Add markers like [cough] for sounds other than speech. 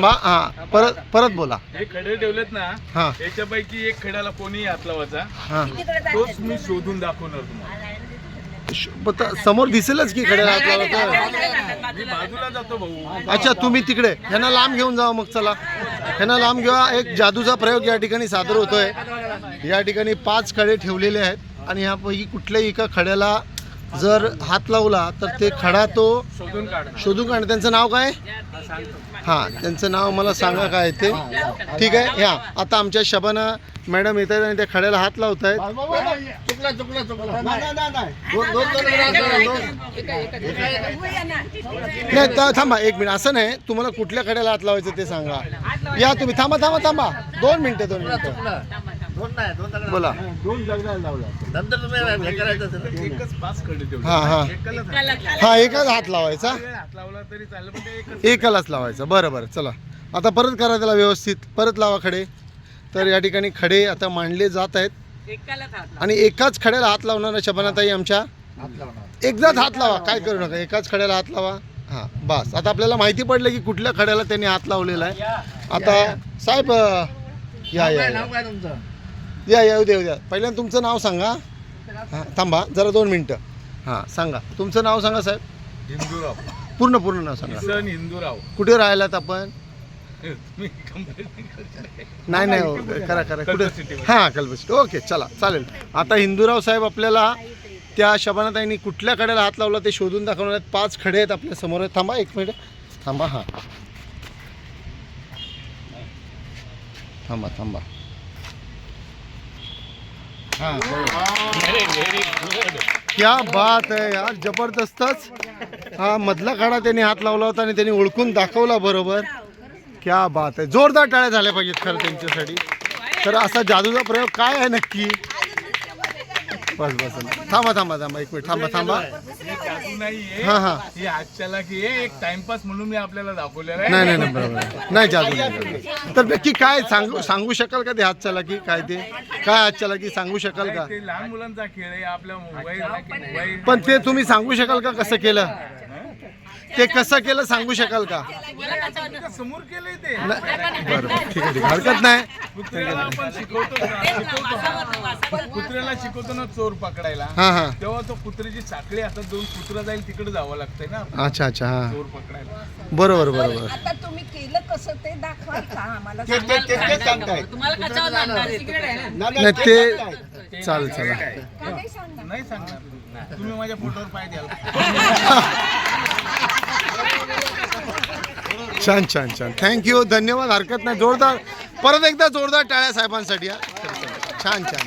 बा हा परत परत बोला. हे खडे ठेवलेत ना हा. याच्यापैकी एक खड्याला कोणी हात लावायचा. हा. तोच मी शोधून दाखवणार तुम्हाला. श- ब- त- समोर दिसेलच की खड्या हात लावला तर मी बाजूला जातो भाऊ. अच्छा तुम्ही तिकडे. ह्यांना लांब घेऊन जावा मग चला. ह्यांना लांब घेवा एक जादूचा प्रयोग या ठिकाणी सादर होतोय. या ठिकाणी पाच खडे ठेवलेले आहेत आणि ह्यापैकी कुठल्याही एका खड्याला जर हात लावला तर ते खडा तो शोधून काढ. त्यांचं नाव काय? हां त्यांचं नाव मला सांगा काय ते. ठीक आहे या. आता आमच्या शबाना मॅडम येत आहेत आणि त्या खड्याला हात लावत आहेत. नाही थांबा एक मिनिट. असं नाही तुम्हाला कुठल्या खड्याला हात लावायचं ते सांगा. या तुम्ही थांबा थांबा थांबा. दोन मिनिटं दोन मिनिटं. बोला. एकच ठेवले. हा हा. एकालाच हा एकच हात लावायचा. हात लावला तरी चालेल पण ते एकच एकालाच लावायचं. बरं बरं. चला. आता परत करा त्याला व्यवस्थित. परत लावा खडे. तर या ठिकाणी खडे आता मांडले जात आहेत. आणि एकाच खड्याला हात लावणाऱ्या शबनाताई आमच्या? एकदाच हात लावा. काय करू नका. एकाच खड्याला हात लावा. हां बस. आता आपल्याला माहिती पडलं की कुठल्या खड्याला त्यांनी हात लावलेला आहे. आता साहेब अं, या या या. या या उद्या उद्या. पहिल्यांदा तुमचं नाव सांगा. हां थांबा जरा दोन मिनटं. हां सांगा. तुमचं नाव सांगा साहेब. हिंदूराव. पूर्ण पूर्ण नाव सांगा. किसन हिंदूराव. कुठे राहिलात आपण? नाही नाही हो, करा करा. कुठे. हां कल्पसिटी ओके चला चालेल. आता हिंदूराव साहेब आपल्याला त्या शबानाताईंनी कुठल्या कड्याला हात लावला ते शोधून दाखवणार आहेत. पाच खडे आहेत आपल्यासमोर. आहेत थांबा एक मिनिट. थांबा हां. थांबा थांबा. हां क्या बात आहे यार जबरदस्तच. हा मधला खडा त्यांनी हात लावला होता आणि त्यांनी ओळखून दाखवला बरोबर. क्या बात आहे जोरदार टाळ्या झाल्या पाहिजेत खरं त्यांच्यासाठी. तर असा जादूचा प्रयोग काय आहे नक्की? बस बस थांबा थांबा थांबा एक मिनिट थांबा थांबा. ही नाहीये हा. हा ही आजच्याला की एक टाइमपास म्हणून मी आपल्याला दाखवलेलं नाही नाही नाही बरोबर आहे. नाही जादू नाही जादू. तर नक्की काय सांगू सांगू शकाल का ते हात चला की काय ते? काय हात चला की सांगू शकाल का? ते लहान मुलांचा खेळ आहे आपल्या मोबाईल मोबाईल पण ते तुम्ही सांगू शकाल का कसं केलं? ते कसं केलं सांगू शकाल का? समोर केलंय ते. नाही बरं बरं. ठीक आहे ठीक आहे. हरकत नाही. कुत्र्याला आपण शिकवतो ना, शिकवतो. कुत्र्याला शिकवतो ना चोर पकडायला. हां हां. तेव्हा तो कुत्र्याची साखळी आता दोन कुत्रा जाईल तिकडे जावं लागतंय ना अच्छा अच्छा हां. चोर पकडायला. बरोबर बरोबर. आता तुम्ही केलं कसं ते दाखवाल का आम्हाला? तुम्हाला कशावर लागणार? सिक्रेट आहे ना? नाही ते चालेल चला का नाही सांगा नाही सांगणार. तुम्ही माझ्या फोटोवर पाय द्याल [laughs] छान छान छान. थँक्यू धन्यवाद. हरकत नाही. जोरदार परत एकदा जोरदार टाळ्या साहेबांसाठी हा. छान छान.